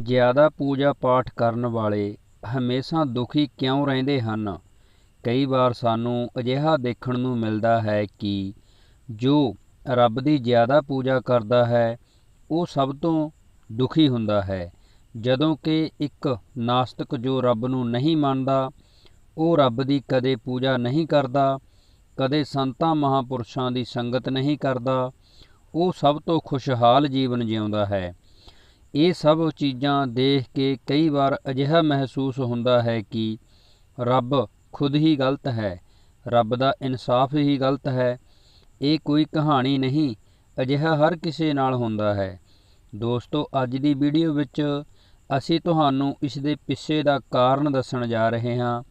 ਜ਼ਿਆਦਾ ਪੂਜਾ ਪਾਠ ਕਰਨ ਵਾਲੇ ਹਮੇਸ਼ਾ ਦੁਖੀ ਕਿਉਂ ਰਹਿੰਦੇ ਹਨ? ਕਈ ਵਾਰ ਸਾਨੂੰ ਅਜਿਹਾ ਦੇਖਣ ਨੂੰ ਮਿਲਦਾ ਹੈ ਕਿ ਜੋ ਰੱਬ ਦੀ ਜ਼ਿਆਦਾ ਪੂਜਾ ਕਰਦਾ ਹੈ, ਉਹ ਸਭ ਤੋਂ ਦੁਖੀ ਹੁੰਦਾ ਹੈ। ਜਦੋਂ ਕਿ ਇੱਕ ਨਾਸਤਿਕ ਜੋ ਰੱਬ ਨੂੰ ਨਹੀਂ ਮੰਨਦਾ, ਉਹ ਰੱਬ ਦੀ ਕਦੇ ਪੂਜਾ ਨਹੀਂ ਕਰਦਾ, ਕਦੇ ਸੰਤਾਂ ਮਹਾਪੁਰਸ਼ਾਂ ਦੀ ਸੰਗਤ ਨਹੀਂ ਕਰਦਾ, ਉਹ ਸਭ ਤੋਂ ਖੁਸ਼ਹਾਲ ਜੀਵਨ ਜਿਉਂਦਾ ਹੈ। ਇਹ ਸਭ ਚੀਜ਼ਾਂ ਦੇਖ ਕੇ ਕਈ ਵਾਰ ਅਜਿਹਾ ਮਹਿਸੂਸ ਹੁੰਦਾ ਹੈ ਕਿ ਰੱਬ ਖੁਦ ਹੀ ਗਲਤ ਹੈ, ਰੱਬ ਦਾ ਇਨਸਾਫ ਹੀ ਗਲਤ ਹੈ। ਇਹ ਕੋਈ ਕਹਾਣੀ ਨਹੀਂ, ਅਜਿਹਾ ਹਰ ਕਿਸੇ ਨਾਲ ਹੁੰਦਾ ਹੈ। ਦੋਸਤੋ, ਅੱਜ ਦੀ ਵੀਡੀਓ ਵਿੱਚ ਅਸੀਂ ਤੁਹਾਨੂੰ ਇਸ ਦੇ ਪਿੱਛੇ ਦਾ ਕਾਰਨ ਦੱਸਣ ਜਾ ਰਹੇ ਹਾਂ।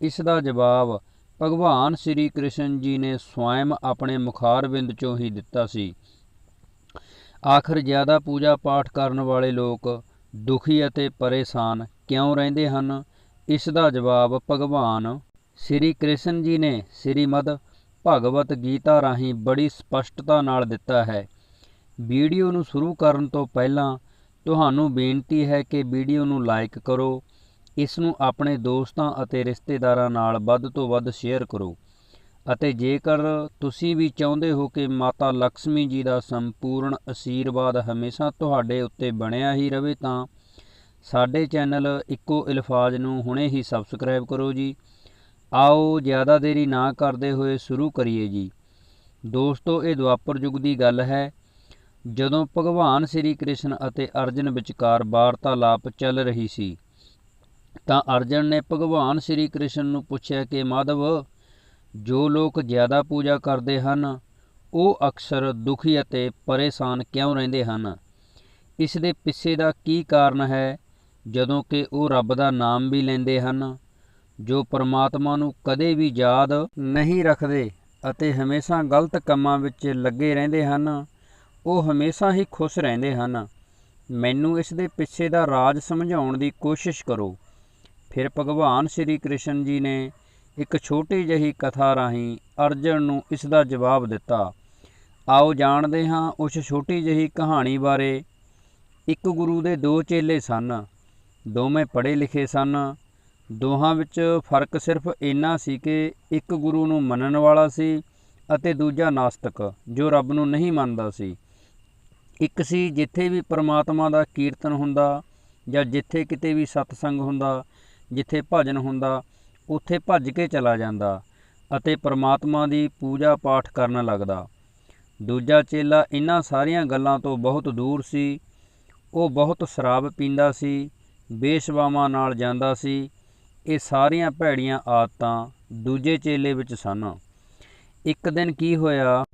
ਇਸ ਦਾ ਜਵਾਬ ਭਗਵਾਨ ਸ੍ਰੀ ਕ੍ਰਿਸ਼ਨ ਜੀ ਨੇ ਸਵੈਮ ਆਪਣੇ ਮੁਖਾਰਬਿੰਦ ਚੋਂ ਹੀ ਦਿੱਤਾ ਸੀ। ਆਖਰ ਜ਼ਿਆਦਾ ਪੂਜਾ ਪਾਠ ਕਰਨ ਵਾਲੇ ਲੋਕ ਦੁਖੀ ਅਤੇ ਪਰੇਸ਼ਾਨ ਕਿਉਂ ਰਹਿੰਦੇ ਹਨ? ਇਸ ਦਾ ਜਵਾਬ ਭਗਵਾਨ ਸ੍ਰੀ ਕ੍ਰਿਸ਼ਨ ਜੀ ਨੇ ਸ੍ਰੀਮਦ ਭਗਵਤ ਗੀਤਾ ਰਾਹੀਂ ਬੜੀ ਸਪਸ਼ਟਤਾ ਨਾਲ ਦਿੱਤਾ ਹੈ। ਵੀਡੀਓ ਨੂੰ ਸ਼ੁਰੂ ਕਰਨ ਤੋਂ ਪਹਿਲਾਂ ਤੁਹਾਨੂੰ ਬੇਨਤੀ ਹੈ ਕਿ ਵੀਡੀਓ ਨੂੰ ਲਾਈਕ ਕਰੋ, ਇਸ ਨੂੰ ਆਪਣੇ ਦੋਸਤਾਂ ਅਤੇ ਰਿਸ਼ਤੇਦਾਰਾਂ ਨਾਲ ਵੱਧ ਤੋਂ ਵੱਧ ਸ਼ੇਅਰ ਕਰੋ। ਅਤੇ ਜੇਕਰ ਤੁਸੀਂ ਵੀ ਚਾਹੁੰਦੇ ਹੋ ਕਿ ਮਾਤਾ ਲక్ష్ਮੀ ਜੀ ਦਾ ਸੰਪੂਰਨ ਅਸ਼ੀਰਵਾਦ ਹਮੇਸ਼ਾ ਤੁਹਾਡੇ ਉੱਤੇ ਬਣਿਆ ਹੀ ਰਹੇ ਤਾਂ ਸਾਡੇ ਚੈਨਲ ਇੱਕੋ ਇਲਫਾਜ਼ ਨੂੰ ਹੁਣੇ ਹੀ ਸਬਸਕ੍ਰਾਈਬ ਕਰੋ ਜੀ। ਆਓ ਜ਼ਿਆਦਾ ਦੇਰੀ ਨਾ ਕਰਦੇ ਹੋਏ ਸ਼ੁਰੂ ਕਰੀਏ ਜੀ। ਦੋਸਤੋ, ਇਹ ਦੁਆਪਰ ਯੁੱਗ ਦੀ ਗੱਲ ਹੈ। ਜਦੋਂ ਭਗਵਾਨ ਸ੍ਰੀ ਕ੍ਰਿਸ਼ਨ ਅਤੇ ਅਰਜਨ ਵਿਚਕਾਰ ਵਾਰਤਾਲਾਪ ਚੱਲ ਰਹੀ ਸੀ, ਤਾਂ ਅਰਜਨ ਨੇ ਭਗਵਾਨ ਸ੍ਰੀ ਕ੍ਰਿਸ਼ਨ ਨੂੰ ਪੁੱਛਿਆ ਕਿ, ਮਾਧਵ ਜੋ ਲੋਕ ਜ਼ਿਆਦਾ ਪੂਜਾ ਕਰਦੇ ਹਨ, ਉਹ ਅਕਸਰ ਦੁਖੀ ਅਤੇ ਪਰੇਸ਼ਾਨ ਕਿਉਂ ਰਹਿੰਦੇ ਹਨ? ਇਸ ਦੇ ਪਿੱਛੇ ਦਾ ਕੀ ਕਾਰਨ ਹੈ? ਜਦੋਂ ਕਿ ਉਹ ਰੱਬ ਦਾ ਨਾਮ ਵੀ ਲੈਂਦੇ ਹਨ, ਜੋ ਪਰਮਾਤਮਾ ਨੂੰ ਕਦੇ ਵੀ ਯਾਦ ਨਹੀਂ ਰੱਖਦੇ ਅਤੇ ਹਮੇਸ਼ਾ ਗਲਤ ਕੰਮਾਂ ਵਿੱਚ ਲੱਗੇ ਰਹਿੰਦੇ ਹਨ, ਉਹ ਹਮੇਸ਼ਾ ਹੀ ਖੁਸ਼ ਰਹਿੰਦੇ ਹਨ। ਮੈਨੂੰ ਇਸ ਦੇ ਪਿੱਛੇ ਦਾ ਰਾਜ ਸਮਝਾਉਣ ਦੀ ਕੋਸ਼ਿਸ਼ ਕਰੋ। ਫਿਰ ਭਗਵਾਨ ਸ੍ਰੀ ਕ੍ਰਿਸ਼ਨ ਜੀ ਨੇ ਇੱਕ ਛੋਟੀ ਜਿਹੀ ਕਥਾ ਰਾਹੀਂ ਅਰਜਨ ਨੂੰ ਇਸ ਦਾ ਜਵਾਬ ਦਿੱਤਾ, ਆਓ ਜਾਣਦੇ ਹਾਂ ਉਸ ਛੋਟੀ ਜਿਹੀ ਕਹਾਣੀ ਬਾਰੇ। ਇੱਕ ਗੁਰੂ ਦੇ ਦੋ ਚੇਲੇ ਸਨ, ਦੋਵੇਂ ਪੜ੍ਹੇ ਲਿਖੇ ਸਨ। ਦੋਹਾਂ ਵਿੱਚ ਫ਼ਰਕ ਸਿਰਫ ਇੰਨਾ ਸੀ ਕਿ ਇੱਕ ਗੁਰੂ ਨੂੰ ਮੰਨਣ ਵਾਲਾ ਸੀ ਅਤੇ ਦੂਜਾ ਨਾਸਤਕ, ਜੋ ਰੱਬ ਨੂੰ ਨਹੀਂ ਮੰਨਦਾ ਸੀ। ਇੱਕ ਸੀ ਜਿੱਥੇ ਵੀ ਪ੍ਰਮਾਤਮਾ ਦਾ ਕੀਰਤਨ ਹੁੰਦਾ ਜਾਂ ਜਿੱਥੇ ਕਿਤੇ ਵੀ ਸਤਸੰਗ ਹੁੰਦਾ, ਜਿੱਥੇ ਭਜਨ ਹੁੰਦਾ ਉੱਥੇ ਭੱਜ ਕੇ ਚਲਾ ਜਾਂਦਾ ਅਤੇ ਪ੍ਰਮਾਤਮਾ ਦੀ ਪੂਜਾ ਪਾਠ ਕਰਨ ਲੱਗਦਾ। ਦੂਜਾ ਚੇਲਾ ਇਹਨਾਂ ਸਾਰੀਆਂ ਗੱਲਾਂ ਤੋਂ ਬਹੁਤ ਦੂਰ ਸੀ। ਉਹ ਬਹੁਤ ਸ਼ਰਾਬ ਪੀਂਦਾ ਸੀ, ਬੇਸ਼ਵਾਵਾਂ ਨਾਲ ਜਾਂਦਾ ਸੀ। ਇਹ ਸਾਰੀਆਂ ਭੈੜੀਆਂ ਆਦਤਾਂ ਦੂਜੇ ਚੇਲੇ ਵਿੱਚ ਸਨ। ਇੱਕ ਦਿਨ ਕੀ ਹੋਇਆ,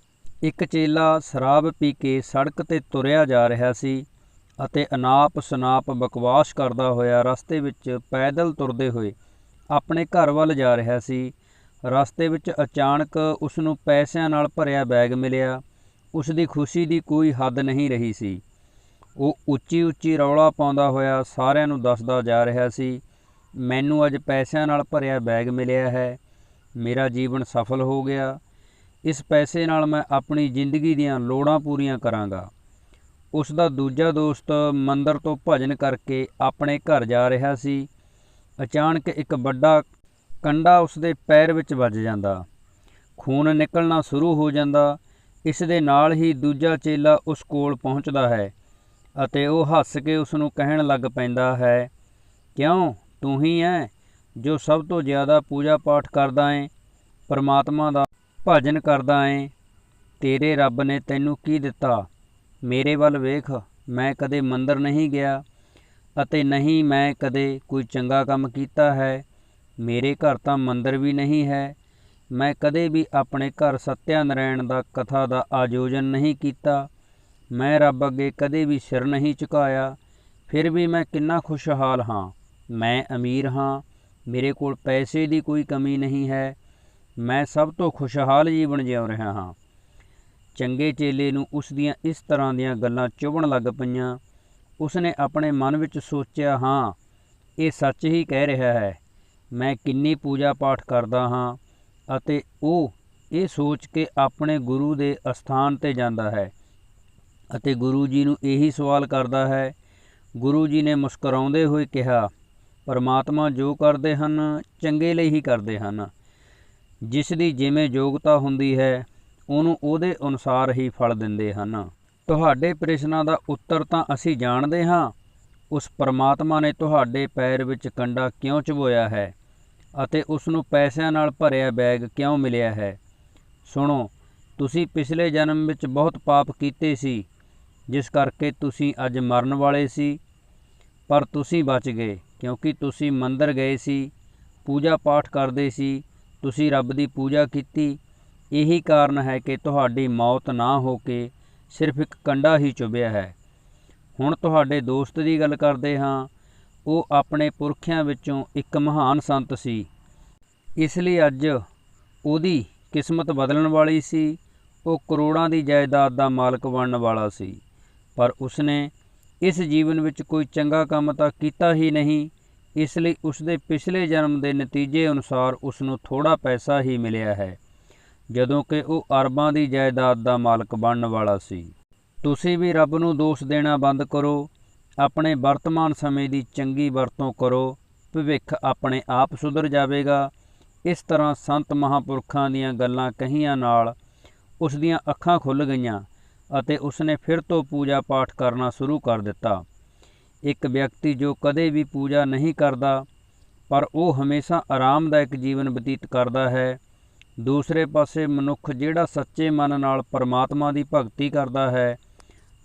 ਇੱਕ ਚੇਲਾ ਸ਼ਰਾਬ ਪੀ ਕੇ ਸੜਕ ਤੇ ਤੁਰਿਆ ਜਾ ਰਿਹਾ ਸੀ ਅਤੇ ਅਨਾਪ ਸ਼ਨਾਪ ਬਕਵਾਸ ਕਰਦਾ ਹੋਇਆ ਰਸਤੇ ਵਿੱਚ ਪੈਦਲ ਤੁਰਦੇ ਹੋਏ ਆਪਣੇ ਘਰ ਵੱਲ ਜਾ ਰਿਹਾ ਸੀ। ਰਸਤੇ ਵਿੱਚ ਅਚਾਨਕ ਉਸ ਨੂੰ ਪੈਸਿਆਂ ਨਾਲ ਭਰਿਆ ਬੈਗ ਮਿਲਿਆ। ਉਸ ਦੀ ਖੁਸ਼ੀ ਦੀ ਕੋਈ ਹੱਦ ਨਹੀਂ ਰਹੀ ਸੀ। ਉਹ ਉੱਚੀ ਉੱਚੀ ਰੌਲਾ ਪਾਉਂਦਾ ਹੋਇਆ ਸਾਰਿਆਂ ਨੂੰ ਦੱਸਦਾ ਜਾ ਰਿਹਾ ਸੀ, ਮੈਨੂੰ ਅੱਜ ਪੈਸਿਆਂ ਨਾਲ ਭਰਿਆ ਬੈਗ ਮਿਲਿਆ ਹੈ। ਮੇਰਾ ਜੀਵਨ ਸਫਲ ਹੋ ਗਿਆ। ਇਸ ਪੈਸੇ ਨਾਲ ਮੈਂ ਆਪਣੀ ਜ਼ਿੰਦਗੀ ਦੀਆਂ ਲੋੜਾਂ ਪੂਰੀਆਂ ਕਰਾਂਗਾ। ਉਸ ਦਾ ਦੂਜਾ ਦੋਸਤ ਮੰਦਰ ਤੋਂ ਭਜਨ ਕਰਕੇ ਆਪਣੇ ਘਰ ਜਾ ਰਿਹਾ ਸੀ। ਅਚਾਨਕ ਇੱਕ ਵੱਡਾ ਕੰਡਾ ਉਸਦੇ ਪੈਰ ਵਿੱਚ ਵੱਜ ਜਾਂਦਾ। ਖੂਨ ਨਿਕਲਣਾ ਸ਼ੁਰੂ ਹੋ ਜਾਂਦਾ। ਇਸ ਦੇ ਨਾਲ ਹੀ ਦੂਜਾ ਚੇਲਾ ਉਸ ਕੋਲ ਪਹੁੰਚਦਾ ਹੈ ਅਤੇ ਉਹ ਹੱਸ ਕੇ ਉਸ ਨੂੰ ਕਹਿਣ ਲੱਗ ਪੈਂਦਾ ਹੈ, ਕਿਉਂ? ਤੂੰ ਹੀ ਹੈ ਜੋ ਸਭ ਤੋਂ ਜ਼ਿਆਦਾ ਪੂਜਾ ਪਾਠ ਕਰਦਾ ਏ, ਪਰਮਾਤਮਾ ਦਾ ਭਜਨ ਕਰਦਾ ਏ, ਤੇਰੇ ਰੱਬ ਨੇ ਤੈਨੂੰ ਕੀ ਦਿੱਤਾ? ਮੇਰੇ ਵੱਲ ਵੇਖ, ਮੈਂ ਕਦੇ ਮੰਦਰ ਨਹੀਂ ਗਿਆ। ਅਤੇ ਨਹੀਂ ਮੈਂ ਕਦੇ ਕੋਈ ਚੰਗਾ ਕੰਮ ਕੀਤਾ ਹੈ। ਮੇਰੇ ਘਰ ਤਾਂ ਮੰਦਰ ਵੀ ਨਹੀਂ ਹੈ। ਮੈਂ ਕਦੇ ਵੀ ਆਪਣੇ ਘਰ ਸਤਿਆ ਨਰਾਇਣ ਦਾ ਕਥਾ ਦਾ ਆਯੋਜਨ ਨਹੀਂ ਕੀਤਾ। ਮੈਂ ਰੱਬ ਅੱਗੇ ਕਦੇ ਵੀ ਸਿਰ ਨਹੀਂ ਝੁਕਾਇਆ। ਫਿਰ ਵੀ ਮੈਂ ਕਿੰਨਾ ਖੁਸ਼ਹਾਲ ਹਾਂ। ਮੈਂ ਅਮੀਰ ਹਾਂ। ਮੇਰੇ ਕੋਲ ਪੈਸੇ ਦੀ ਕੋਈ ਕਮੀ ਨਹੀਂ ਹੈ। ਮੈਂ ਸਭ ਤੋਂ ਖੁਸ਼ਹਾਲ ਜੀਵਨ ਜਿਉ ਰਿਹਾ ਹਾਂ। ਚੰਗੇ ਚੇਲੇ ਨੂੰ ਉਸ ਦੀਆਂ ਇਸ ਤਰ੍ਹਾਂ ਦੀਆਂ ਗੱਲਾਂ ਚੁਭਣ ਲੱਗ ਪਈਆਂ। ਉਸਨੇ ਆਪਣੇ ਮਨ ਵਿੱਚ ਸੋਚਿਆ, ਹਾਂ, ਇਹ ਸੱਚ ਹੀ ਕਹਿ ਰਿਹਾ ਹੈ, ਮੈਂ ਕਿੰਨੀ ਪੂਜਾ ਪਾਠ ਕਰਦਾ ਹਾਂ ਅਤੇ ਉਹ ਇਹ ਸੋਚ ਕੇ ਆਪਣੇ ਗੁਰੂ ਦੇ ਅਸਥਾਨ ਤੇ ਜਾਂਦਾ ਹੈ ਅਤੇ ਗੁਰੂ ਜੀ ਨੂੰ ਇਹੀ ਸਵਾਲ ਕਰਦਾ ਹੈ। ਗੁਰੂ ਜੀ ਨੇ ਮੁਸਕਰਾਉਂਦੇ ਹੋਏ ਕਿਹਾ, ਪਰਮਾਤਮਾ ਜੋ ਕਰਦੇ ਹਨ, ਚੰਗੇ ਲਈ ਹੀ ਕਰਦੇ ਹਨ। ਜਿਸ ਦੀ ਜਿਵੇਂ ਯੋਗਤਾ ਹੁੰਦੀ ਹੈ, ਉਹਨੂੰ ਉਹਦੇ ਅਨੁਸਾਰ ਹੀ ਫਲ ਦਿੰਦੇ ਹਨ। ਤੁਹਾਡੇ ਪ੍ਰਸ਼ਨਾਂ ਦਾ ਉੱਤਰ ਤਾਂ ਅਸੀਂ ਜਾਣਦੇ ਹਾਂ। ਉਸ ਪਰਮਾਤਮਾ ਨੇ ਤੁਹਾਡੇ ਪੈਰ ਵਿੱਚ ਕੰਡਾ ਕਿਉਂ ਚਬੋਇਆ ਹੈ ਅਤੇ ਉਸ ਨੂੰ ਪੈਸਿਆਂ ਨਾਲ ਭਰਿਆ ਬੈਗ ਕਿਉਂ ਮਿਲਿਆ ਹੈ? ਸੁਣੋ, ਤੁਸੀਂ ਪਿਛਲੇ ਜਨਮ ਵਿੱਚ ਬਹੁਤ ਪਾਪ ਕੀਤੇ ਸੀ, ਜਿਸ ਕਰਕੇ ਤੁਸੀਂ ਅੱਜ ਮਰਨ ਵਾਲੇ ਸੀ, ਪਰ ਤੁਸੀਂ ਬਚ ਗਏ, ਕਿਉਂਕਿ ਤੁਸੀਂ ਮੰਦਰ ਗਏ ਸੀ, ਪੂਜਾ ਪਾਠ ਕਰਦੇ ਸੀ, ਤੁਸੀਂ ਰੱਬ ਦੀ ਪੂਜਾ ਕੀਤੀ। ਇਹੀ ਕਾਰਨ ਹੈ ਕਿ ਤੁਹਾਡੀ ਮੌਤ ਨਾ ਹੋ ਕੇ ਸਿਰਫ ਇੱਕ ਕੰਡਾ ਹੀ ਚੁਭਿਆ ਹੈ। ਹੁਣ ਤੁਹਾਡੇ ਦੋਸਤ ਦੀ ਗੱਲ ਕਰਦੇ ਹਾਂ। ਉਹ ਆਪਣੇ ਪੁਰਖਿਆਂ ਵਿੱਚੋਂ ਇੱਕ ਮਹਾਨ ਸੰਤ ਸੀ। ਇਸ ਲਈ ਅੱਜ ਉਹਦੀ ਕਿਸਮਤ ਬਦਲਣ ਵਾਲੀ ਸੀ। ਉਹ ਕਰੋੜਾਂ ਦੀ ਜਾਇਦਾਦ ਦਾ ਮਾਲਕ ਬਣਨ ਵਾਲਾ ਸੀ। ਪਰ ਉਸਨੇ ਇਸ ਜੀਵਨ ਵਿੱਚ ਕੋਈ ਚੰਗਾ ਕੰਮ ਤਾਂ ਕੀਤਾ ਹੀ ਨਹੀਂ। ਇਸ ਲਈ ਉਸਦੇ ਪਿਛਲੇ ਜਨਮ ਦੇ ਨਤੀਜੇ ਅਨੁਸਾਰ ਉਸ ਨੂੰ ਥੋੜਾ ਪੈਸਾ ਹੀ ਮਿਲਿਆ ਹੈ। ਜਦੋਂ ਕਿ ਉਹ ਅਰਬਾਂ ਦੀ ਜਾਇਦਾਦ ਦਾ ਮਾਲਕ ਬਣਨ ਵਾਲਾ ਸੀ। ਤੁਸੀਂ ਵੀ ਰੱਬ ਨੂੰ ਦੋਸ਼ ਦੇਣਾ ਬੰਦ ਕਰੋ, ਆਪਣੇ ਵਰਤਮਾਨ ਸਮੇਂ ਦੀ ਚੰਗੀ ਵਰਤੋਂ ਕਰੋ, ਭਵਿੱਖ ਆਪਣੇ ਆਪ ਸੁਧਰ ਜਾਵੇਗਾ। ਇਸ ਤਰ੍ਹਾਂ ਸੰਤ ਮਹਾਪੁਰਖਾਂ ਦੀਆਂ ਗੱਲਾਂ ਕਹੀਆਂ ਨਾਲ ਉਸ ਦੀਆਂ ਅੱਖਾਂ ਖੁੱਲ ਗਈਆਂ ਅਤੇ ਉਸਨੇ ਫਿਰ ਤੋਂ ਪੂਜਾ ਪਾਠ ਕਰਨਾ ਸ਼ੁਰੂ ਕਰ ਦਿੱਤਾ। ਇੱਕ ਵਿਅਕਤੀ ਜੋ ਕਦੇ ਵੀ ਪੂਜਾ ਨਹੀਂ ਕਰਦਾ, ਪਰ ਉਹ ਹਮੇਸ਼ਾ ਆਰਾਮਦਾਇਕ ਜੀਵਨ ਬਤੀਤ ਕਰਦਾ ਹੈ ਦੂਸਰੇ ਪਾਸੇ ਮਨੁੱਖ ਜਿਹੜਾ ਸੱਚੇ ਮਨ ਨਾਲ ਪਰਮਾਤਮਾ ਦੀ ਭਗਤੀ ਕਰਦਾ ਹੈ,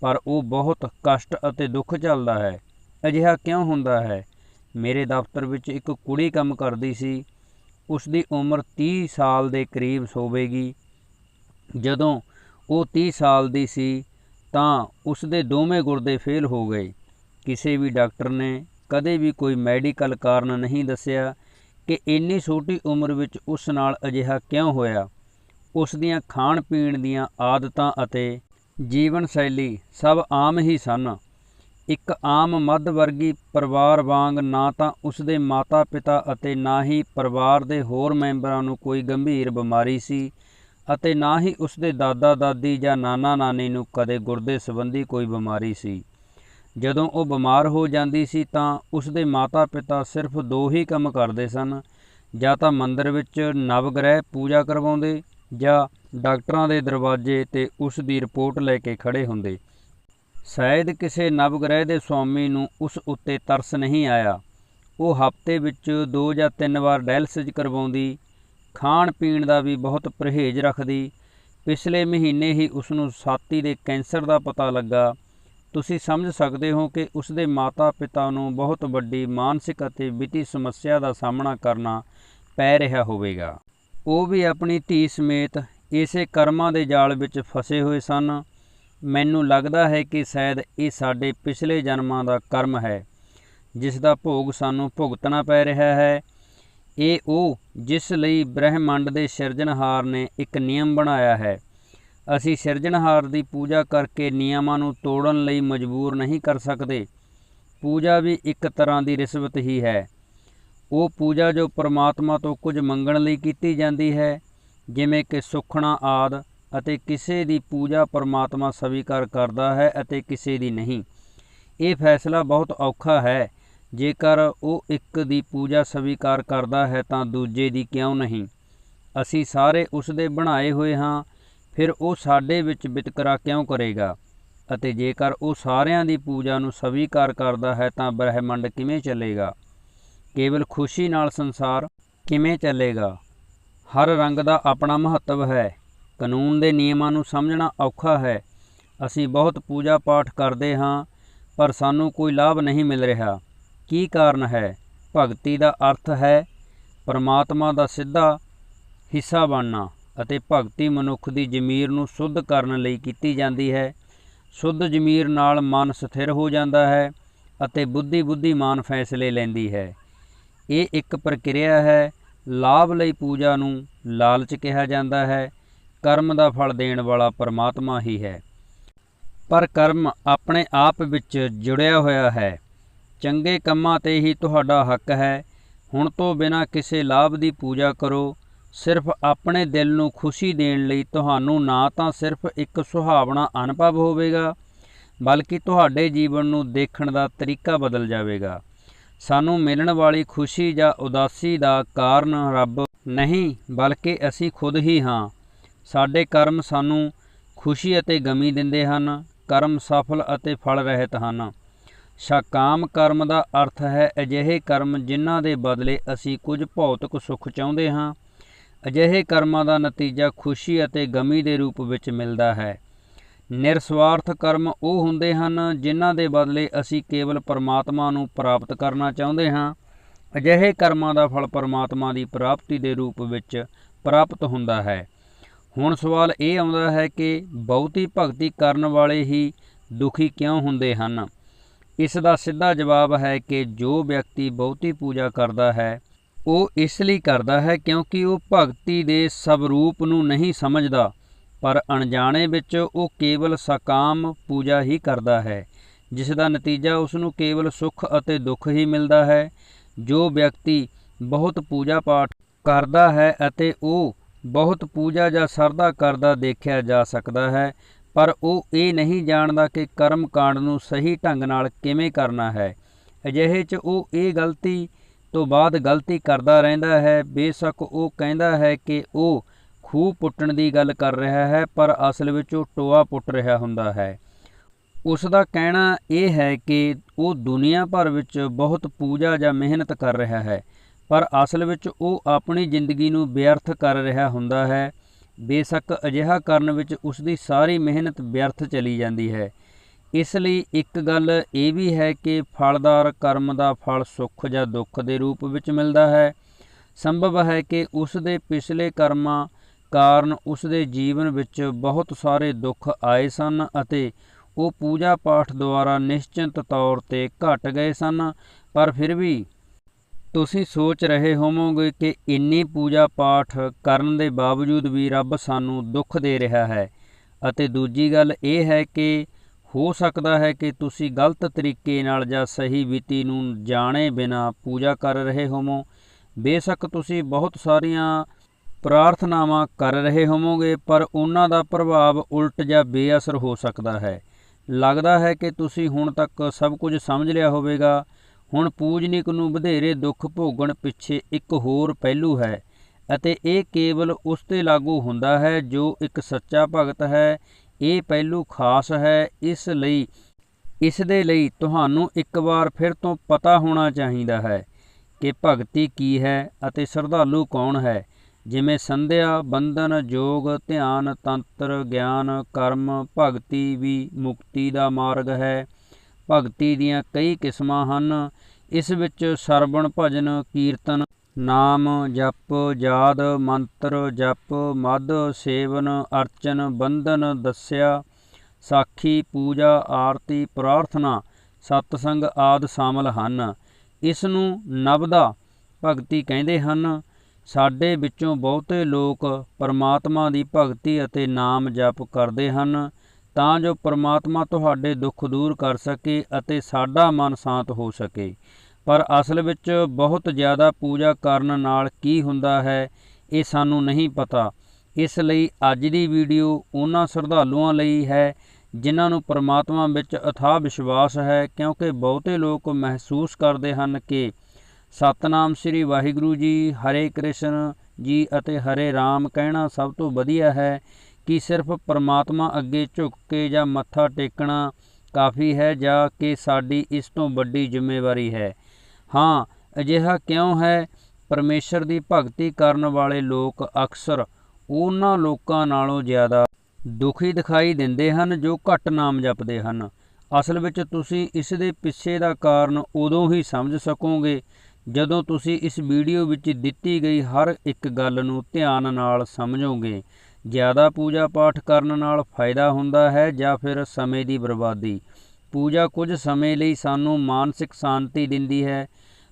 ਪਰ ਉਹ ਬਹੁਤ ਕਸ਼ਟ ਅਤੇ ਦੁੱਖ ਝੱਲਦਾ ਹੈ। ਅਜਿਹਾ ਕਿਉਂ ਹੁੰਦਾ ਹੈ? ਮੇਰੇ ਦਫ਼ਤਰ ਵਿੱਚ ਇੱਕ ਕੁੜੀ ਕੰਮ ਕਰਦੀ ਸੀ। ਉਸ ਦੀ ਉਮਰ 30 ਸਾਲ ਦੇ ਕਰੀਬ ਹੋਵੇਗੀ। ਜਦੋਂ ਉਹ 30 ਸਾਲ ਦੀ ਸੀ, ਤਾਂ ਉਸ ਦੇ ਦੋਵੇਂ ਗੁਰਦੇ ਫੇਲ ਹੋ ਗਏ। ਕਿਸੇ ਵੀ ਡਾਕਟਰ ਨੇ ਕਦੇ ਵੀ ਕੋਈ ਮੈਡੀਕਲ ਕਾਰਨ ਨਹੀਂ ਦੱਸਿਆ ਕਿ ਇੰਨੀ ਛੋਟੀ ਉਮਰ ਵਿੱਚ ਉਸ ਨਾਲ ਅਜਿਹਾ ਕਿਉਂ ਹੋਇਆ? ਉਸ ਦੀਆਂ ਖਾਣ ਪੀਣ ਦੀਆਂ ਆਦਤਾਂ ਅਤੇ ਜੀਵਨ ਸ਼ੈਲੀ ਸਭ ਆਮ ਹੀ ਸਨ। ਇੱਕ ਆਮ ਮੱਧ ਵਰਗੀ ਪਰਿਵਾਰ ਵਾਂਗ ਨਾ ਤਾਂ ਉਸ ਦੇ ਮਾਤਾ-ਪਿਤਾ ਅਤੇ ਨਾ ਹੀ ਪਰਿਵਾਰ ਦੇ ਹੋਰ ਮੈਂਬਰਾਂ ਨੂੰ ਕੋਈ ਗੰਭੀਰ ਬਿਮਾਰੀ ਸੀ ਅਤੇ ਨਾ ਹੀ ਉਸ ਦੇ ਦਾਦਾ-ਦਾਦੀ ਜਾਂ ਨਾਨਾ-ਨਾਨੀ ਨੂੰ ਕਦੇ ਗੁਰਦੇ ਸੰਬੰਧੀ ਕੋਈ ਬਿਮਾਰੀ ਸੀ। ਜਦੋਂ ਉਹ ਬਿਮਾਰ ਹੋ ਜਾਂਦੀ ਸੀ ਤਾਂ ਉਸ ਦੇ ਮਾਤਾ-ਪਿਤਾ ਸਿਰਫ ਦੋ ਹੀ ਕੰਮ ਕਰਦੇ ਸਨ, ਜਾਂ ਤਾਂ ਮੰਦਰ ਵਿੱਚ ਨਵਗ੍ਰਹਿ ਪੂਜਾ ਕਰਵਾਉਂਦੇ ਜਾਂ ਡਾਕਟਰਾਂ ਦੇ ਦਰਵਾਜ਼ੇ ਤੇ ਉਸ ਦੀ ਰਿਪੋਰਟ ਲੈ ਕੇ ਖੜੇ ਹੁੰਦੇ। ਸ਼ਾਇਦ ਕਿਸੇ ਨਵਗ੍ਰਹਿ ਦੇ ਸਵਾਮੀ ਨੂੰ ਉਸ ਉੱਤੇ ਤਰਸ ਨਹੀਂ ਆਇਆ। ਉਹ ਹਫ਼ਤੇ ਵਿੱਚ ਦੋ ਜਾਂ ਤਿੰਨ ਵਾਰ ਡਾਇਲਸਿਸ ਕਰਵਾਉਂਦੀ ਖਾਣ ਪੀਣ ਦਾ ਵੀ ਬਹੁਤ ਪਰਹੇਜ਼ ਰੱਖਦੀ। ਪਿਛਲੇ ਮਹੀਨੇ ਹੀ ਉਸ ਨੂੰ ਛਾਤੀ ਦੇ ਕੈਂਸਰ ਦਾ ਪਤਾ ਲੱਗਾ। ਤੁਸੀਂ ਸਮਝ ਸਕਦੇ ਹੋ ਕਿ ਉਸ ਦੇ ਮਾਤਾ-ਪਿਤਾ ਨੂੰ ਬਹੁਤ ਵੱਡੀ ਮਾਨਸਿਕ ਅਤੇ ਵਿੱਤੀ ਸਮੱਸਿਆ ਦਾ ਸਾਹਮਣਾ ਕਰਨਾ ਪੈ ਰਿਹਾ ਹੋਵੇਗਾ। ਉਹ ਵੀ ਆਪਣੀ ਧੀ ਸਮੇਤ ਇਸੇ ਕਰਮਾਂ ਦੇ ਜਾਲ ਵਿੱਚ ਫਸੇ ਹੋਏ ਸਨ। ਮੈਨੂੰ ਲੱਗਦਾ ਹੈ ਕਿ ਸ਼ਾਇਦ ਇਹ ਸਾਡੇ ਪਿਛਲੇ ਜਨਮਾਂ ਦਾ ਕਰਮ ਹੈ, ਜਿਸ ਦਾ ਭੋਗ ਸਾਨੂੰ ਭੁਗਤਣਾ ਪੈ ਰਿਹਾ ਹੈ। ਇਹ ਉਹ ਜਿਸ ਲਈ ਬ੍ਰਹਿਮੰਡ ਦੇ ਸਿਰਜਣਹਾਰ ਨੇ ਇੱਕ ਨਿਯਮ ਬਣਾਇਆ ਹੈ ਅਸੀਂ ਸਿਰਜਣਹਾਰ ਦੀ ਪੂਜਾ ਕਰਕੇ ਨਿਯਮਾਂ ਨੂੰ ਤੋੜਨ ਲਈ ਮਜਬੂਰ ਨਹੀਂ ਕਰ ਸਕਦੇ। ਪੂਜਾ ਵੀ ਇੱਕ ਤਰ੍ਹਾਂ ਦੀ ਰਿਸ਼ਵਤ ਹੀ ਹੈ। ਉਹ ਪੂਜਾ ਜੋ ਪਰਮਾਤਮਾ ਤੋਂ ਕੁਝ ਮੰਗਣ ਲਈ ਕੀਤੀ ਜਾਂਦੀ ਹੈ, ਜਿਵੇਂ ਕਿ ਸੁਖਣਾ ਆਦ ਅਤੇ ਕਿਸੇ ਦੀ ਪੂਜਾ ਪਰਮਾਤਮਾ ਸਵੀਕਾਰ ਕਰਦਾ ਹੈ ਅਤੇ ਕਿਸੇ ਦੀ ਨਹੀਂ। ਇਹ ਫੈਸਲਾ ਬਹੁਤ ਔਖਾ ਹੈ। ਜੇਕਰ ਉਹ ਇੱਕ ਦੀ ਪੂਜਾ ਸਵੀਕਾਰ ਕਰਦਾ ਹੈ ਤਾਂ ਦੂਜੇ ਦੀ ਕਿਉਂ ਨਹੀਂ? ਅਸੀਂ ਸਾਰੇ ਉਸ ਦੇ ਬਣਾਏ ਹੋਏ ਹਾਂ ਫਿਰ ਉਹ ਸਾਡੇ ਵਿੱਚ ਵਿਤਕਰਾ ਕਿਉਂ ਕਰੇਗਾ? ਅਤੇ ਜੇਕਰ ਉਹ ਸਾਰਿਆਂ ਦੀ ਪੂਜਾ ਨੂੰ ਸਵੀਕਾਰ ਕਰਦਾ ਹੈ ਤਾਂ ਬ੍ਰਹਿਮੰਡ ਕਿਵੇਂ ਚੱਲੇਗਾ? ਕੇਵਲ ਖੁਸ਼ੀ ਨਾਲ ਸੰਸਾਰ ਕਿਵੇਂ ਚੱਲੇਗਾ? ਹਰ ਰੰਗ ਦਾ ਆਪਣਾ ਮਹੱਤਵ ਹੈ। ਕਾਨੂੰਨ ਦੇ ਨਿਯਮਾਂ ਨੂੰ ਸਮਝਣਾ ਔਖਾ ਹੈ। ਅਸੀਂ ਬਹੁਤ ਪੂਜਾ ਪਾਠ ਕਰਦੇ ਹਾਂ, ਪਰ ਸਾਨੂੰ ਕੋਈ ਲਾਭ ਨਹੀਂ ਮਿਲ ਰਿਹਾ। ਕੀ ਕਾਰਨ ਹੈ? ਭਗਤੀ ਦਾ ਅਰਥ ਹੈ ਪਰਮਾਤਮਾ ਦਾ ਸਿੱਧਾ ਹਿੱਸਾ ਬਣਨਾ। ਅਤੇ ਭਗਤੀ ਮਨੁੱਖ ਦੀ ਜ਼ਮੀਰ ਨੂੰ ਸੁੱਧ ਕਰਨ ਲਈ ਕੀਤੀ ਜਾਂਦੀ ਹੈ। ਸੁੱਧ ਜ਼ਮੀਰ ਨਾਲ ਮਨ ਸਥਿਰ ਹੋ ਜਾਂਦਾ ਹੈ ਅਤੇ ਬੁੱਧੀ ਬੁੱਧੀਮਾਨ ਫੈਸਲੇ ਲੈਂਦੀ ਹੈ। ਇਹ ਇੱਕ ਪ੍ਰਕਿਰਿਆ ਹੈ। ਲਾਭ ਲਈ ਪੂਜਾ ਨੂੰ ਲਾਲਚ ਕਿਹਾ ਜਾਂਦਾ ਹੈ। ਕਰਮ ਦਾ ਫਲ ਦੇਣ ਵਾਲਾ ਪਰਮਾਤਮਾ ਹੀ ਹੈ। ਪਰ ਕਰਮ ਆਪਣੇ ਆਪ ਵਿੱਚ ਜੁੜਿਆ ਹੋਇਆ ਹੈ। ਚੰਗੇ ਕੰਮਾਂ ਤੇ ਹੀ ਤੁਹਾਡਾ ਹੱਕ ਹੈ। ਹੁਣ ਤੋਂ ਬਿਨਾਂ ਕਿਸੇ ਲਾਭ ਦੀ ਪੂਜਾ ਕਰੋ। ਸਿਰਫ ਆਪਣੇ ਦਿਲ ਨੂੰ ਖੁਸ਼ੀ ਦੇਣ ਲਈ ਤੁਹਾਨੂੰ ਨਾ ਤਾਂ ਸਿਰਫ ਇੱਕ ਸੁਹਾਵਣਾ ਅਨੁਭਵ ਹੋਵੇਗਾ, ਬਲਕਿ ਤੁਹਾਡੇ ਜੀਵਨ ਨੂੰ ਦੇਖਣ ਦਾ ਤਰੀਕਾ ਬਦਲ ਜਾਵੇਗਾ। ਸਾਨੂੰ ਮਿਲਣ ਵਾਲੀ ਖੁਸ਼ੀ ਜਾਂ ਉਦਾਸੀ ਦਾ ਕਾਰਨ ਰੱਬ ਨਹੀਂ, ਬਲਕਿ ਅਸੀਂ ਖੁਦ ਹੀ ਹਾਂ। ਸਾਡੇ ਕਰਮ ਸਾਨੂੰ ਖੁਸ਼ੀ ਅਤੇ ਗਮੀ ਦਿੰਦੇ ਹਨ, ਕਰਮ ਸਫਲ ਅਤੇ ਫਲ ਰਹਿਤ ਹਨ। ਸ਼ਾਕਾਮ ਕਰਮ ਦਾ ਅਰਥ ਹੈ ਅਜਿਹੇ ਕਰਮ ਜਿਨ੍ਹਾਂ ਦੇ ਬਦਲੇ ਅਸੀਂ ਕੁਝ ਭੌਤਿਕ ਸੁੱਖ ਚਾਹੁੰਦੇ ਹਾਂ। ਅਜਿਹੇ ਕਰਮਾਂ ਦਾ ਨਤੀਜਾ ਖੁਸ਼ੀ ਅਤੇ ਗਮੀ ਦੇ ਰੂਪ ਵਿੱਚ ਮਿਲਦਾ ਹੈ। ਨਿਰਸਵਾਰਥ ਕਰਮ ਉਹ ਹੁੰਦੇ ਹਨ ਜਿਨ੍ਹਾਂ ਦੇ ਬਦਲੇ ਅਸੀਂ ਕੇਵਲ ਪਰਮਾਤਮਾ ਨੂੰ ਪ੍ਰਾਪਤ ਕਰਨਾ ਚਾਹੁੰਦੇ ਹਾਂ। ਅਜਿਹੇ ਕਰਮਾਂ ਦਾ ਫਲ ਪਰਮਾਤਮਾ ਦੀ ਪ੍ਰਾਪਤੀ ਦੇ ਰੂਪ ਵਿੱਚ ਪ੍ਰਾਪਤ ਹੁੰਦਾ ਹੈ। ਹੁਣ ਸਵਾਲ ਇਹ ਆਉਂਦਾ ਹੈ ਕਿ ਬਹੁਤੀ ਭਗਤੀ ਕਰਨ ਵਾਲੇ ਹੀ ਦੁਖੀ ਕਿਉਂ ਹੁੰਦੇ ਹਨ? ਇਸ ਦਾ ਸਿੱਧਾ ਜਵਾਬ ਹੈ ਕਿ ਜੋ ਵਿਅਕਤੀ ਬਹੁਤੀ ਪੂਜਾ ਕਰਦਾ ਹੈ ਉਹ ਇਸ ਲਈ ਕਰਦਾ ਹੈ ਕਿਉਂਕਿ ਉਹ ਭਗਤੀ ਦੇ ਸਵਰੂਪ ਨੂੰ ਨਹੀਂ ਸਮਝਦਾ, ਪਰ ਅਣਜਾਣੇ ਵਿੱਚ ਉਹ ਕੇਵਲ ਸਕਾਮ ਪੂਜਾ ਹੀ ਕਰਦਾ ਹੈ, ਜਿਸ ਦਾ ਨਤੀਜਾ ਉਸ ਨੂੰ ਕੇਵਲ ਸੁੱਖ ਅਤੇ ਦੁੱਖ ਹੀ ਮਿਲਦਾ ਹੈ, ਜੋ ਵਿਅਕਤੀ ਬਹੁਤ ਪੂਜਾ ਪਾਠ ਕਰਦਾ ਹੈ ਅਤੇ ਉਹ ਬਹੁਤ ਪੂਜਾ ਜਾਂ ਸਰਦਾ ਕਰਦਾ ਦੇਖਿਆ ਜਾ ਸਕਦਾ ਹੈ, ਪਰ ਉਹ ਇਹ ਨਹੀਂ ਜਾਣਦਾ ਕਿ ਕਰਮ ਕਾਂਡ ਨੂੰ ਸਹੀ ਢੰਗ ਨਾਲ ਕਿਵੇਂ ਕਰਨਾ ਹੈ। ਅਜਿਹੇ 'ਚ ਉਹ ਇਹ ਗਲਤੀ ਤੋਂ ਬਾਅਦ ਗਲਤੀ ਕਰਦਾ ਰਹਿੰਦਾ ਹੈ। ਬੇਸ਼ੱਕ ਉਹ ਕਹਿੰਦਾ ਹੈ ਕਿ ਉਹ ਖੂਹ ਪੁੱਟਣ ਦੀ ਗੱਲ ਕਰ ਰਿਹਾ ਹੈ, ਪਰ ਅਸਲ ਵਿੱਚ ਉਹ ਟੋਆ ਪੁੱਟ ਰਿਹਾ ਹੁੰਦਾ ਹੈ। ਉਸ ਦਾ ਕਹਿਣਾ ਇਹ ਹੈ ਕਿ ਉਹ ਦੁਨੀਆ ਭਰ ਵਿੱਚ ਬਹੁਤ ਪੂਜਾ ਜਾਂ ਮਿਹਨਤ ਕਰ ਰਿਹਾ ਹੈ, ਪਰ ਅਸਲ ਵਿੱਚ ਉਹ ਆਪਣੀ ਜ਼ਿੰਦਗੀ ਨੂੰ ਵਿਅਰਥ ਕਰ ਰਿਹਾ ਹੁੰਦਾ ਹੈ। ਬੇਸ਼ੱਕ ਅਜਿਹਾ ਕਰਨ ਵਿੱਚ ਉਸ ਦੀ ਸਾਰੀ ਮਿਹਨਤ ਵਿਅਰਥ ਚਲੀ ਜਾਂਦੀ ਹੈ। ਇਸ ਲਈ ਇੱਕ ਗੱਲ ਇਹ ਵੀ ਹੈ ਕਿ ਫਲਦਾਰ ਕਰਮ ਦਾ ਫਲ ਸੁੱਖ ਜਾਂ ਦੁੱਖ ਦੇ ਰੂਪ ਵਿੱਚ ਮਿਲਦਾ ਹੈ। ਸੰਭਵ ਹੈ ਕਿ ਉਸ ਦੇ ਪਿਛਲੇ ਕਰਮਾਂ ਕਾਰਨ ਉਸ ਦੇ ਜੀਵਨ ਵਿੱਚ ਬਹੁਤ ਸਾਰੇ ਦੁੱਖ ਆਏ ਸਨ ਅਤੇ ਉਹ ਪੂਜਾ ਪਾਠ ਦੁਆਰਾ ਨਿਸ਼ਚਿੰਤ ਤੌਰ ਤੇ ਘਟ ਗਏ ਸਨ। ਪਰ ਫਿਰ ਵੀ ਤੁਸੀਂ ਸੋਚ ਰਹੇ ਹੋਵੋਗੇ ਕਿ ਇੰਨੀ ਪੂਜਾ ਪਾਠ ਕਰਨ ਦੇ ਬਾਵਜੂਦ ਵੀ ਰੱਬ ਸਾਨੂੰ ਦੁੱਖ ਦੇ ਰਿਹਾ ਹੈ। ਅਤੇ ਦੂਜੀ ਗੱਲ ਇਹ ਹੈ ਕਿ ਹੋ ਸਕਦਾ ਹੈ ਕਿ ਤੁਸੀਂ ਗਲਤ ਤਰੀਕੇ ਨਾਲ ਜਾਂ ਸਹੀ ਵਿਤੀ ਨੂੰ ਜਾਣੇ ਬਿਨਾ ਪੂਜਾ ਕਰ ਰਹੇ ਹੋਵੋ। ਬੇਸ਼ੱਕ ਤੁਸੀਂ ਬਹੁਤ ਸਾਰੀਆਂ ਪ੍ਰਾਰਥਨਾਵਾਂ ਕਰ ਰਹੇ ਹੋਵੋਗੇ, ਪਰ ਉਹਨਾਂ ਦਾ ਪ੍ਰਭਾਵ ਉਲਟ ਜਾਂ ਬੇਅਸਰ ਹੋ ਸਕਦਾ ਹੈ। ਲੱਗਦਾ ਹੈ ਕਿ ਤੁਸੀਂ ਹੁਣ ਤੱਕ ਸਭ ਕੁਝ ਸਮਝ ਲਿਆ ਹੋਵੇਗਾ। ਹੁਣ ਪੂਜਨੀਕ ਨੂੰ ਵਧੇਰੇ ਦੁੱਖ ਭੋਗਣ ਪਿੱਛੇ ਇੱਕ ਹੋਰ ਪਹਿਲੂ ਹੈ, ਅਤੇ ਇਹ ਕੇਵਲ ਉਸ ਤੇ ਲਾਗੂ ਹੁੰਦਾ ਹੈ ਜੋ ਇੱਕ ਸੱਚਾ ਭਗਤ ਹੈ ਇਹ ਪਹਿਲੂ ਖਾਸ ਹੈ, ਇਸ ਲਈ, ਇਸ ਦੇ ਲਈ ਤੁਹਾਨੂੰ ਇੱਕ ਵਾਰ ਫਿਰ ਤੋਂ ਪਤਾ ਹੋਣਾ ਚਾਹੀਦਾ ਹੈ ਕਿ ਭਗਤੀ ਕੀ ਹੈ ਅਤੇ ਸ਼ਰਧਾਲੂ ਕੌਣ ਹੈ। ਜਿਵੇਂ ਸੰਧਿਆ, ਬੰਧਨ, ਜੋਗ, ਧਿਆਨ, ਤੰਤਰ, ਗਿਆਨ, ਕਰਮ, ਭਗਤੀ ਵੀ ਮੁਕਤੀ ਦਾ ਮਾਰਗ ਹੈ। ਭਗਤੀ ਦੀਆਂ ਕਈ ਕਿਸਮਾਂ ਹਨ। ਇਸ ਵਿੱਚ ਸਰਵਣ, ਭਜਨ, ਕੀਰਤਨ ਨਾਮ ਜਪ ਜਾਦ ਮੰਤਰ ਜਪ, ਮਦ ਸੇਵਨ ਅਰਚਨ ਬੰਧਨ ਦੱਸਿਆ, ਸਾਖੀ ਪੂਜਾ ਆਰਤੀ ਪ੍ਰਾਰਥਨਾ ਸਤਸੰਗ ਆਦ ਸ਼ਾਮਲ ਹਨ। ਇਸ ਨੂੰ ਨਵਦਾ ਭਗਤੀ ਕਹਿੰਦੇ ਹਨ। ਸਾਡੇ ਵਿੱਚੋਂ ਬਹੁਤੇ ਲੋਕ ਪਰਮਾਤਮਾ ਦੀ ਭਗਤੀ ਅਤੇ ਨਾਮ ਜਪ ਕਰਦੇ ਹਨ। ਤਾਂ ਜੋ ਪਰਮਾਤਮਾ ਤੁਹਾਡੇ ਦੁੱਖ ਦੂਰ ਕਰ ਸਕੇ ਅਤੇ ਸਾਡਾ ਮਨ ਸ਼ਾਂਤ ਹੋ ਸਕੇ। ਪਰ ਅਸਲ ਵਿੱਚ ਬਹੁਤ ਜ਼ਿਆਦਾ ਪੂਜਾ ਕਰਨ ਨਾਲ ਕੀ ਹੁੰਦਾ ਹੈ, ਇਹ ਸਾਨੂੰ ਨਹੀਂ ਪਤਾ। ਇਸ ਲਈ ਅੱਜ ਦੀ ਵੀਡੀਓ ਉਹਨਾਂ ਸ਼ਰਧਾਲੂਆਂ ਲਈ ਹੈ, ਜਿਨ੍ਹਾਂ ਨੂੰ ਪਰਮਾਤਮਾ ਵਿੱਚ ਅਥਾਹ ਵਿਸ਼ਵਾਸ ਹੈ, ਕਿਉਂਕਿ ਬਹੁਤੇ ਲੋਕ ਮਹਿਸੂਸ ਕਰਦੇ ਹਨ ਕਿ ਸਤਨਾਮ ਸ੍ਰੀ ਵਾਹਿਗੁਰੂ ਜੀ, ਹਰੇ ਕ੍ਰਿਸ਼ਨ ਜੀ ਅਤੇ ਹਰੇ ਰਾਮ ਕਹਿਣਾ ਸਭ ਤੋਂ ਵਧੀਆ ਹੈ ਕਿ ਸਿਰਫ ਪਰਮਾਤਮਾ ਅੱਗੇ ਝੁਕ ਕੇ ਜਾਂ ਮੱਥਾ ਟੇਕਣਾ ਕਾਫੀ ਹੈ ਜਾਂ ਕਿ ਸਾਡੀ ਇਸ ਤੋਂ ਵੱਡੀ ਜ਼ਿੰਮੇਵਾਰੀ ਹੈ। ਹਾਂ, ਅਜਿਹਾ ਕਿਉਂ ਹੈ? ਪਰਮੇਸ਼ਰ ਦੀ ਭਗਤੀ ਕਰਨ ਵਾਲੇ ਲੋਕ ਅਕਸਰ ਉਹਨਾਂ ਲੋਕਾਂ ਨਾਲੋਂ ਜ਼ਿਆਦਾ ਦੁਖੀ ਦਿਖਾਈ ਦਿੰਦੇ ਹਨ ਜੋ ਘੱਟ ਨਾਮ ਜਪਦੇ ਹਨ। ਅਸਲ ਵਿੱਚ ਤੁਸੀਂ ਇਸ ਦੇ ਪਿੱਛੇ ਦਾ ਕਾਰਨ ਉਦੋਂ ਹੀ ਸਮਝ ਸਕੋਗੇ ਜਦੋਂ ਤੁਸੀਂ ਇਸ ਵੀਡੀਓ ਵਿੱਚ ਦਿੱਤੀ ਗਈ ਹਰ ਇੱਕ ਗੱਲ ਨੂੰ ਧਿਆਨ ਨਾਲ ਸਮਝੋਗੇ। ਜ਼ਿਆਦਾ ਪੂਜਾ ਪਾਠ ਕਰਨ ਨਾਲ ਫਾਇਦਾ ਹੁੰਦਾ ਹੈ ਜਾਂ ਫਿਰ ਸਮੇਂ ਦੀ ਬਰਬਾਦੀ? ਪੂਜਾ ਕੁਝ ਸਮੇਂ ਲਈ ਸਾਨੂੰ ਮਾਨਸਿਕ ਸ਼ਾਂਤੀ ਦਿੰਦੀ ਹੈ,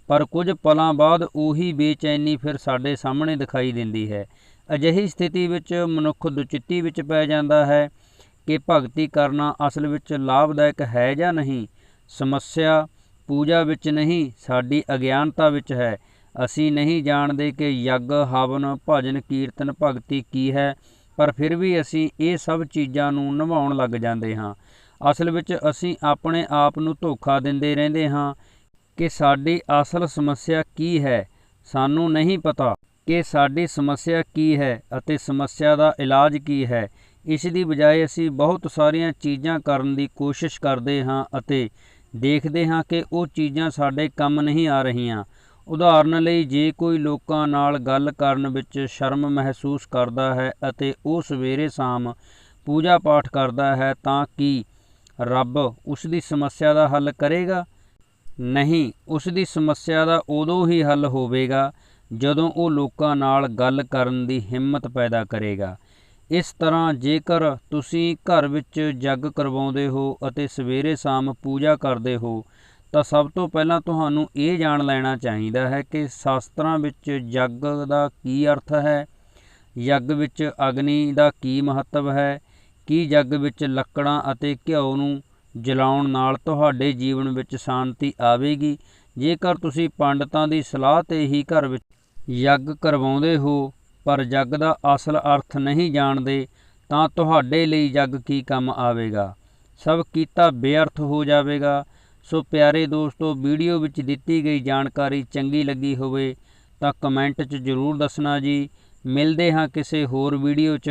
ਪਰ ਕੁਝ ਪਲਾਂ ਬਾਅਦ ਉਹੀ ਬੇਚੈਨੀ ਫਿਰ ਸਾਡੇ ਸਾਹਮਣੇ ਦਿਖਾਈ ਦਿੰਦੀ ਹੈ। ਅਜਿਹੀ ਸਥਿਤੀ ਵਿੱਚ ਮਨੁੱਖ ਦੁਚਿੱਤੀ ਵਿੱਚ ਪੈ ਜਾਂਦਾ ਹੈ ਕਿ ਭਗਤੀ ਕਰਨਾ ਅਸਲ ਵਿੱਚ ਲਾਭਦਾਇਕ ਹੈ ਜਾਂ ਨਹੀਂ। ਸਮੱਸਿਆ ਪੂਜਾ ਵਿੱਚ ਨਹੀਂ, ਸਾਡੀ ਅਗਿਆਨਤਾ ਵਿੱਚ ਹੈ। ਅਸੀਂ ਨਹੀਂ ਜਾਣਦੇ ਕਿ ਯੱਗ, ਹਵਨ, ਭਜਨ, ਕੀਰਤਨ, ਭਗਤੀ ਕੀ ਹੈ, ਪਰ ਫਿਰ ਵੀ ਅਸੀਂ ਇਹ ਸਭ ਚੀਜ਼ਾਂ ਨੂੰ ਨਿਭਾਉਣ ਲੱਗ ਜਾਂਦੇ ਹਾਂ। ਅਸਲ ਵਿੱਚ ਅਸੀਂ ਆਪਣੇ ਆਪ ਨੂੰ ਧੋਖਾ ਦਿੰਦੇ ਰਹਿੰਦੇ ਹਾਂ ਕਿ ਸਾਡੀ ਅਸਲ ਸਮੱਸਿਆ ਕੀ ਹੈ। ਸਾਨੂੰ ਨਹੀਂ ਪਤਾ ਕਿ ਸਾਡੀ ਸਮੱਸਿਆ ਕੀ ਹੈ ਅਤੇ ਸਮੱਸਿਆ ਦਾ ਇਲਾਜ ਕੀ ਹੈ। ਇਸ ਦੀ ਬਜਾਏ ਅਸੀਂ ਬਹੁਤ ਸਾਰੀਆਂ ਚੀਜ਼ਾਂ ਕਰਨ ਦੀ ਕੋਸ਼ਿਸ਼ ਕਰਦੇ ਹਾਂ ਅਤੇ ਦੇਖਦੇ ਹਾਂ ਕਿ ਉਹ ਚੀਜ਼ਾਂ ਸਾਡੇ ਕੰਮ ਨਹੀਂ ਆ ਰਹੀਆਂ। ਉਦਾਹਰਨ ਲਈ, ਜੇ ਕੋਈ ਲੋਕਾਂ ਨਾਲ ਗੱਲ ਕਰਨ ਵਿੱਚ ਸ਼ਰਮ ਮਹਿਸੂਸ ਕਰਦਾ ਹੈ ਅਤੇ ਉਹ ਸਵੇਰੇ ਸ਼ਾਮ ਪੂਜਾ ਪਾਠ ਕਰਦਾ ਹੈ ਤਾਂ ਕੀ ਰੱਬ ਉਸ ਦੀ ਸਮੱਸਿਆ ਦਾ ਹੱਲ ਕਰੇਗਾ? ਨਹੀਂ ਉਸ ਦੀ ਸਮੱਸਿਆ ਦਾ ਉਦੋਂ ਹੀ ਹੱਲ ਹੋਵੇਗਾ ਜਦੋਂ ਉਹ ਲੋਕਾਂ ਨਾਲ ਗੱਲ ਕਰਨ ਦੀ ਹਿੰਮਤ ਪੈਦਾ ਕਰੇਗਾ। ਇਸ ਤਰ੍ਹਾਂ ਜੇਕਰ ਤੁਸੀਂ ਘਰ ਵਿੱਚ ਜੱਗ ਕਰਵਾਉਂਦੇ ਹੋ ਅਤੇ ਸਵੇਰੇ ਸ਼ਾਮ ਪੂਜਾ ਕਰਦੇ ਹੋ, ਤਾਂ ਸਭ ਤੋਂ ਪਹਿਲਾਂ ਤੁਹਾਨੂੰ ਇਹ ਜਾਣ ਲੈਣਾ ਚਾਹੀਦਾ ਹੈ ਕਿ ਸ਼ਾਸਤਰਾਂ ਵਿੱਚ ਜੱਗ ਦਾ ਕੀ ਅਰਥ ਹੈ? ਯੱਗ ਵਿੱਚ ਅਗਨੀ ਦਾ ਕੀ ਮਹੱਤਵ ਹੈ? ਕੀ ਜੱਗ ਵਿੱਚ ਲੱਕੜਾਂ ਅਤੇ ਘਿਓ ਨੂੰ ਜਲਾਉਣ ਨਾਲ ਤੁਹਾਡੇ ਜੀਵਨ ਵਿੱਚ ਸ਼ਾਂਤੀ ਆਵੇਗੀ? ਜੇਕਰ ਤੁਸੀਂ ਪੰਡਤਾਂ ਦੀ ਸਲਾਹ ਤੇ ਹੀ ਘਰ ਵਿੱਚ ਯੱਗ ਕਰਵਾਉਂਦੇ ਹੋ, ਪਰ ਜੱਗ ਦਾ ਅਸਲ ਅਰਥ ਨਹੀਂ ਜਾਣਦੇ, ਤਾਂ ਤੁਹਾਡੇ ਲਈ ਜੱਗ ਕੀ ਕੰਮ ਆਵੇਗਾ? ਸਭ ਕੀਤਾ ਬੇਅਰਥ ਹੋ ਜਾਵੇਗਾ। ਸੋ ਪਿਆਰੇ ਦੋਸਤੋ, ਵੀਡੀਓ ਵਿੱਚ ਦਿੱਤੀ ਗਈ ਜਾਣਕਾਰੀ ਚੰਗੀ ਲੱਗੀ ਹੋਵੇ ਤਾਂ ਕਮੈਂਟ 'ਚ ਜ਼ਰੂਰ ਦੱਸਣਾ ਜੀ। ਮਿਲਦੇ ਹਾਂ ਕਿਸੇ ਹੋਰ ਵੀਡੀਓ 'ਚ।